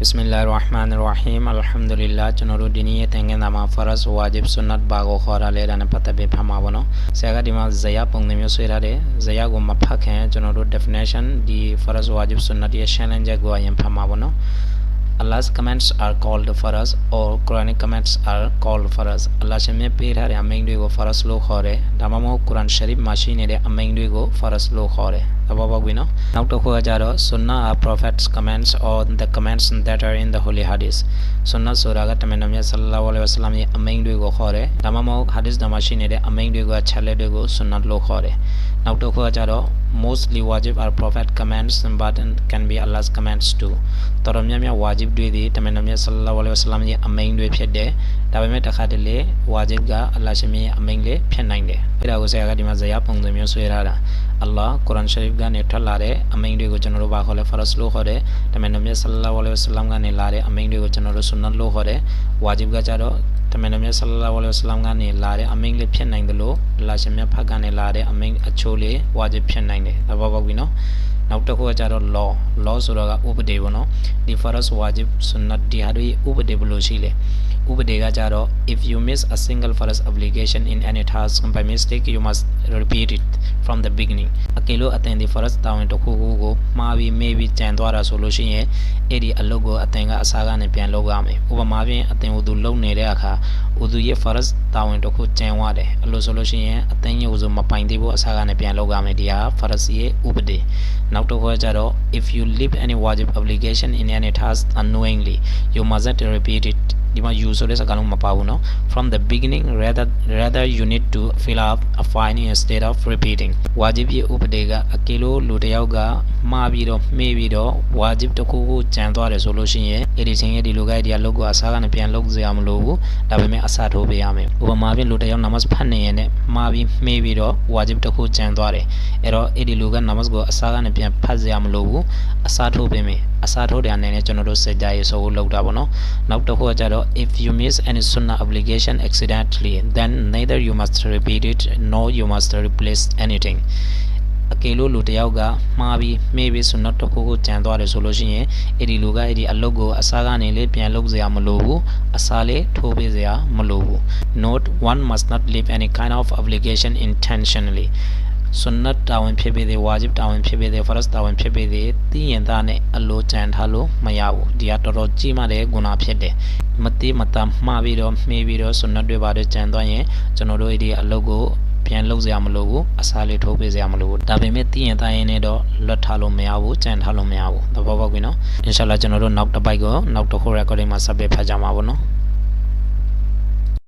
Bismillah ar-Rahman ar-Rahim Alhamdulillah ကျွန်တော်တို့ဒီနေ့သင်ခန်းစာမှာ Faraz Wajib Sunnat ဘာကိုခေါ်တာလဲဒါနဲ့ပတ်သက်ပြီးဖတ်မှာပေါ့နော်ဆရာကဒီမှာဇယပုံစံမျိုးဆွဲထားတယ်ဇယကိုမဖတ်ခင်ကျွန်တော်တို့ definition ဒီ Faraz Wajib Sunnat ရဲ့ challenge ကိုအရင်ဖတ်မှာပေါ့နော် Allah's commands are called faraz or Quranic commands are called faraz Allah ရှင်မြတ်ပေးထားတဲ့အမိန့်တွေကို faraz လို့ခေါ်တယ်ဒါမှမဟုတ် Quran Sharif မှာရှိနေတဲ့အမိန့်တွေကို faraz လို့ခေါ်တယ် သဘောပေါက်ပြီနော်နောက်တစ်ခုကကြတော့ sunnah are prophets commands or the commands that are in the holy hadith sunnah ဆိုတာကတမန်တော်မြတ် sallallahu alaihi wasallam ရဲ့အမိန့်တွေကိုခေါ်တယ်ဒါမှမဟုတ် hadith တွေမှာရှိနေတဲ့အမိန့်တွေကချက်လက်တွေကို sunnah လို့ခေါ်တယ်နောက်တစ်ခုကကြတော့ mostly wajib are prophet commands but can be Allah's commands too တော်တော်များများ wajib တွေသည်တမန်တော်မြတ် sallallahu alaihi wasallam ရဲ့အမိန့်တွေဖြစ်တယ်ဒါပေမဲ့တစ်ခါတလေ wajib က Allah ရှင်မြတ်ရဲ့အမိန့်လေးဖြစ်နိုင်တယ်အဲ့ဒါကိုဆရာကဒီမှာဇယားပုံစံမျိုးဆွဲထားတာ Allah Quran Sharif ကနေထွက်လာတဲ့အမိန့်တွေကိုကျွန်တော်တို့ဘာခေါ်လဲ faraz လို့ခေါ်တယ်တမန်တော်မြတ် sallallahu alaihi wasallam ကနေလာတဲ့အမိန့်တွေကိုကျွန်တော်တို့ sunnah လို့ခေါ်တယ် wajib ကကြတော့တမန်တော်မြတ် sallallahu alaihi wasallam ကနေလာတဲ့အမိန့်လေးဖြစ်နိုင်တယ်လို့အလ္လာဟ်ရှင်မြတ်ဖတ်ကနေလာတဲ့အမိန့်အချိုးလေး wajib ဖြစ်နိုင်တယ်သဘောပေါက်ပြီနော် နောက်တစ်ခုကကြတော့ law law ဆိုတော့ကဥပဒေပေါ့နော်ဒီ faraz wajib sunnat ဒီဟာတွေဥပဒေဘယ်လိုရှိလဲဥပဒေကကြတော့ if you miss a single faraz obligation in any task by mistake you must repeat it from the beginning အကယ်လို့အသင်ဒီ faraz တာဝန်တစ်ခုခုကိုမှားပြီးမေးပြီးကြံသွားတာဆိုလို့ရှိရင်အဲ့ဒီအလုပ်ကိုအသင်ကအစားကနေပြန်လုပ်ရမယ်ဥပမာဖြင့်အသင်ကိုသူလုပ်နေတဲ့အခါဥသူရဲ့ faraz တာဝန်တစ်ခုကြံသွားတယ်အဲ့လိုဆိုလို့ရှိရင်အသင်ရဲ့ဥစုမပိုင်သေးဘူးအစားကနေပြန်လုပ်ရမယ်ဒီဟာ faraz ရဲ့ဥပဒေနောက် out of if you leave any wajib obligation in any task unknowingly you must repeat it ဒီမှာ you ဆိုတဲ့စကားလုံးမပါဘူးเนาะ from the beginning rather rather you need to fill up a fine instead of repeating wajib ရဲ့ဥပဒေကအကယ်လို့လူတစ်ယောက်ကမှားပြီးတော့မှေးပြီးတော့ wajib တစ်ခုခုကြံသွားတယ်ဆိုလို့ရှိရင်အဲ့ဒီချင်းရဲ့ဒီလူကဒီအလုပ်ကိုအစားကနေပြန်လုပ်စရာမလိုဘူးဒါပေမဲ့အစားထိုးပေးရမယ်ဥပမာဖြင့်လူတစ်ယောက် namaz ဖတ်နေရင်နဲ့မှားပြီးမှေးပြီးတော့ wajib တစ်ခုကြံသွားတယ်အဲ့တော့အဲ့ဒီလူက namaz ကိုအစားကနေပြန်ဖတ်စရာမလိုဘူးအစားထိုးပေးမယ်အစားထိုးတဲ့အနေနဲ့ကျွန်တော်တို့စကြရေးဆိုလို့လုပ်တာပေါ့နော်နောက်တစ်ခုကကြတော့ if you miss any sunnah obligation accidentally then neither you must repeat it nor you must replace anything အကယ်လို့လူတစ်ယောက်ကမှားပြီးမေ့ပြီးဆွတ်တစ်ခုခုကြံသွားတယ်ဆိုလို့ရှိရင်အဲ့ဒီလူကအဲ့ဒီအလုပ်ကိုအစားကနေလေးပြန်လုပ်စရာမလိုဘူးအစားလေးထိုးပေးစရာမလိုဘူး note one must not leave any kind of obligation intentionally ဆွနတ်တာဝန်ဖြစ်ပေသေးဝါဂျစ်တာဝန်ဖြစ်ပေသေးဖရတ်တာဝန်ဖြစ်ပေသေးသိရင်သားနဲ့အလိုကြံထားလို့မရဘူးဒီကတော်တော်ကြီးမားတဲ့ဂုဏဖြစ်တယ်မတိမတမှားပြီးတော့မှေးပြီးတော့ဆွနတ်တွေပါတယ်ကြံသွားရင်ကျွန်တော်တို့ဒီအလုပ်ကိုပြန်လုပ်စရာမလိုဘူးအစားလေးထိုးပေးစရာမလိုဘူးဒါပေမဲ့သိရင်သားရင်နဲ့တော့လွတ်ထားလို့မရဘူးကြံထားလို့မရဘူးသဘောပေါက်ပြီနော်အင်ရှာလာကျွန်တော်တို့နောက်တစ်ပိုက်ကိုနောက်တစ်ခု recording မှာဆက်ပြီးဖတ်ကြမှာပေါ့နော်